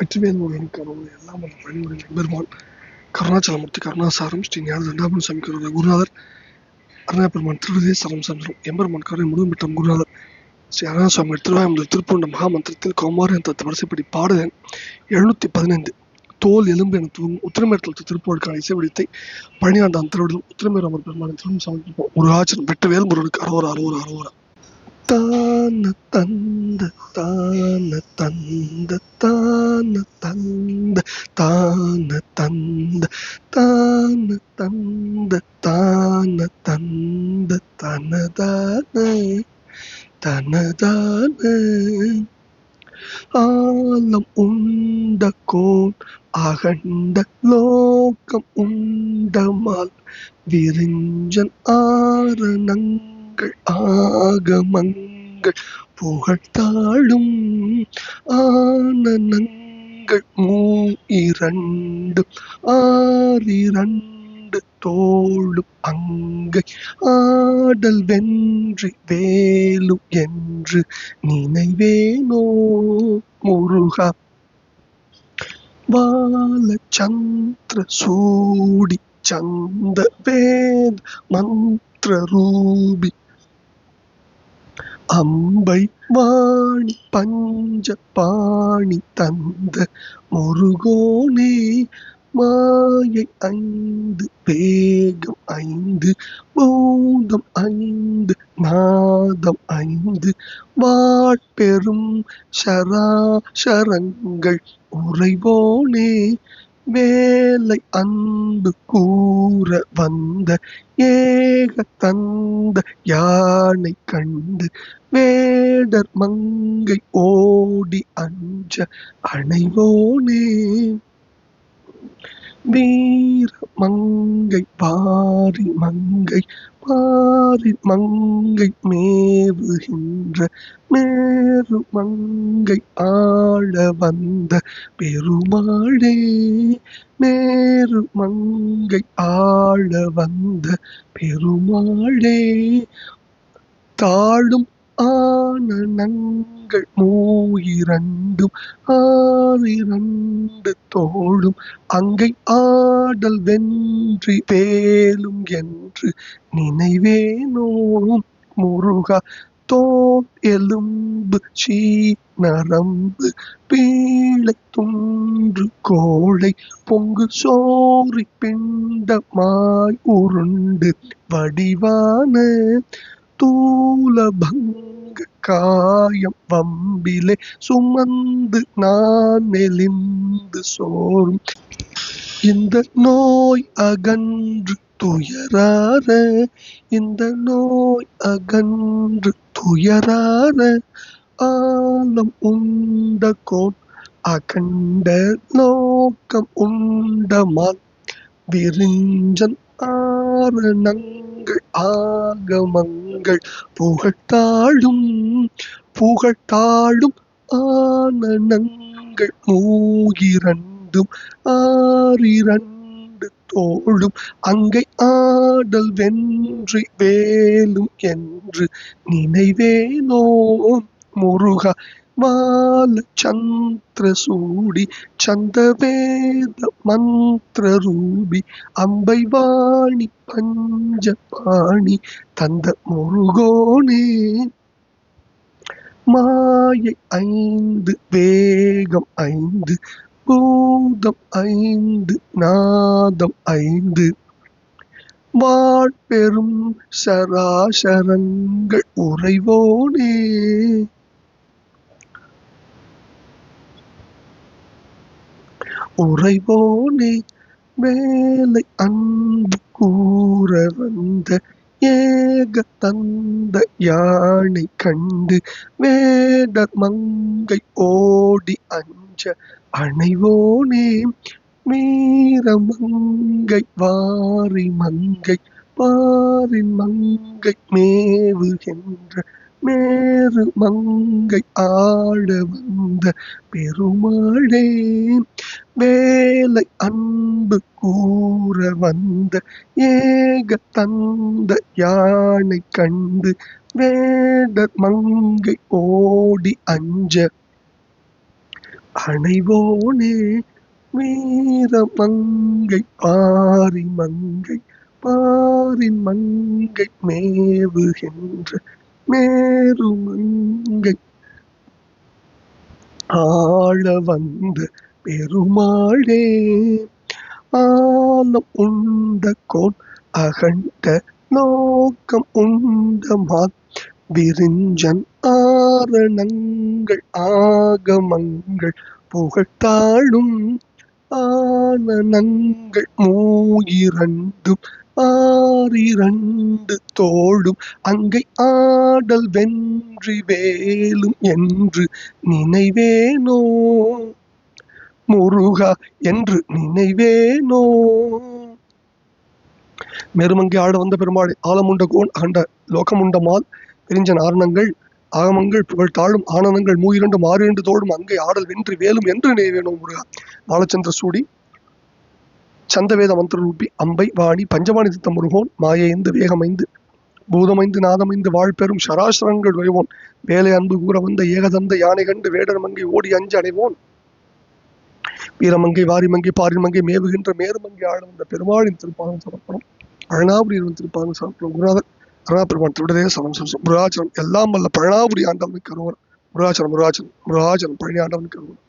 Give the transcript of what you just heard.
வெற்றிவேல் முருகன் கருணை எல்லாம் அந்த பணிவுரை பெருமான் கருணாச்சலமூர்த்தி கருணாசாரம் ஸ்ரீ ஞான தண்டாபுரம் சாமி கருணை குருநாதர் அருணாபெருமான் திருவிதே சரம் சந்திரம் எம்பெருமான் கருணை முழுவதும் பெற்ற குருநாதர் ஸ்ரீ அருணாசுவாமி திருவாயமுதல் திருப்பூண்ட மகாமந்திரத்தில் கௌமார தத்து வரிசைப்படி பாடுதன். எழுநூத்தி பதினைந்து தோல் எலும்பு என தூங்கும் உத்திரமேரத்தில் திருப்போருக்கான இசைவடித்தை பழனியாண்டான் திருவிடம் உத்திரமேராமர் பெருமானின் திரும்ப சமர்ப்பிப்போம் ஒரு ஆச்சரம் வெட்டவேல் முருகனுக்கு அறுவரா அறுவரா அறுவரா தான தந்த தான தந்த தான தந்த தான தந்த தான தந்த தான தந்த தனதான தனதான ஆலம் உண்ட கோன் அகண்ட லோகம் உண்டமால் விரிஞ்சன் மதங்கள் ஆகமங்கள். புகழ்த்தாளும் ஆனனங்கள் மூ இரண்டும் ஆறிரண்டு தோளும் அங்கை. ஆடல் வென்றி வேலு என்று நினைவேனோ முருகா? பாலச்சந்திர சூடி சந்த வேத் மந்திர ரூபி அம்பை வாணி பஞ்ச பாணி தந்த முருகோனே மாயை ஐந்து வேகம் ஐந்து பூதம் ஐந்து நாதம் ஐந்து வாட்பெரும் சராசரங்கள் உறைவோனே. வேலை அன்பு கூற வந்த ஏக தந்த யானை கண்டு வேடர் மங்கை ஓடி அஞ்ச அணைவோனே. வீர மங்கை பாரி மங்கை பாரி மங்கை மேவுகின்ற மேரு மங்கை ஆள வந்த பெருமாளே. மேரு மங்கை ஆள வந்த பெருமாளே. தாழும் ஆனால் நங்கள் மூயிரண்டும் ஆறிரண்டு தோளும். அங்கை ஆடல் வென்றி பேலும் என்று நினைவேனோ முருகா தோல் எலும்பு சீ நரம்பு பீழை துன்று கோழை பொங்கு சோறி பிண்டமாய் உருண்டு வடிவான தூலபங்க காயம் வம்பிலே சுமந்து நான் மெலிந்து சோறும். இந்த நோய் அகன்று துயரார இந்த நோய் அகன்று துயரார ஆலம் உண்ட கோட் அகண்ட லோகம் உண்டமால் விரிஞ்சன் ஆரணங்கள் ஆகமங்கள் புகழ்த்தாளும் புகழ்த்தாளும் ஆனங்கள் மூகிரண்டும் ஆறிரண்டு தோளும் அங்கை ஆடல் வென்றி வேலும் என்று நினைவேனோ முருகா. வால சந்திர சூடி சந்தவேத மந்திர ரூபி அம்பை வாணி பஞ்ச பாணி தந்த முருகோனே மாயை ஐந்து வேகம் ஐந்து பூதம் ஐந்து நாதம் ஐந்து. வாழ்பெரும் சராசரங்கள் உறைவோனே. உறைவோனே வேலை அன்பு கூற வந்த ஏக தந்த யானை கண்டு வேடர் மங்கை ஓடி அஞ்ச அணைவோனே மீற மங்கை வாரி மங்கை பாரின் மங்கை மேவுகின்ற மேரு மங்கை ஆட வந்த பெருமாளே வேலை அன்பு கூற வந்த ஏக தந்த யானை கண்டு வேடர் மங்கை ஓடி அஞ்ச. அணைவோனே வீரமங்கை பாரி மங்கை பாரின் மங்கை மேவுகின்ற மேருமங்கை ஆழ வந்த பெருமாளே ஆலம் உண்ட கோன் அகண்ட நோக்கம் உண்ட மா விரிஞ்சன் ஆரணங்கள் ஆகமங்கள் புகழ்த்தாளும். ஆனனங்கள் மூயிரண்டும் ஆறிரண்டு தோளும் அங்கை ஆடல் வென்றி வேலும் என்று நினைவேனோ? முருகா என்று நினைவேனோ? மெருமங்கி ஆட வந்த பெருமாளை ஆலமுண்ட கோன் அகண்ட லோகமுண்டமால் பிரிஞ்ச பிரிஞ்சன் ஆரணங்கள் ஆகமங்கள் புகழ் தாழும் ஆனந்தங்கள் மூயிரண்டும் ஆறு இரண்டு தோடும் அங்கை ஆடல் வென்று வேலும் என்று நினைவேனோ முருகா? பாலச்சந்திர சூடி சந்தவேத மந்திரூபி அம்பை வாணி பஞ்சவாணி தித்தம் முருகோன் மாயைந்து வேகமைந்து பூதமைந்து நாதமைந்து வாழ்பெறும் சராசரங்கள் விரைவோன் வேலை அன்பு கூற வந்த ஏகதந்த யானை கண்டு வேடர் மங்கை ஓடி அஞ்சு அடைவோன் வீரமங்கை வாரிமங்கை பாரிமங்கை மேவுகின்ற மேருமங்கை ஆழ வந்த பெருமாளின் திருப்பாகம் சமர்ப்பணம். அழனாபுரியின் திருப்பாகம் சமர்ப்பணம். குருநாதர் அருணாபெருமான் திருடதே சமம் சமம் எல்லாம் வல்ல பழனாபுரி ஆண்டவனுக்கு அருவர் முருகாச்சரம் முருகாச்சரம் முருகாச்சரம் பழனி ஆண்டவனுக்கு அருவர்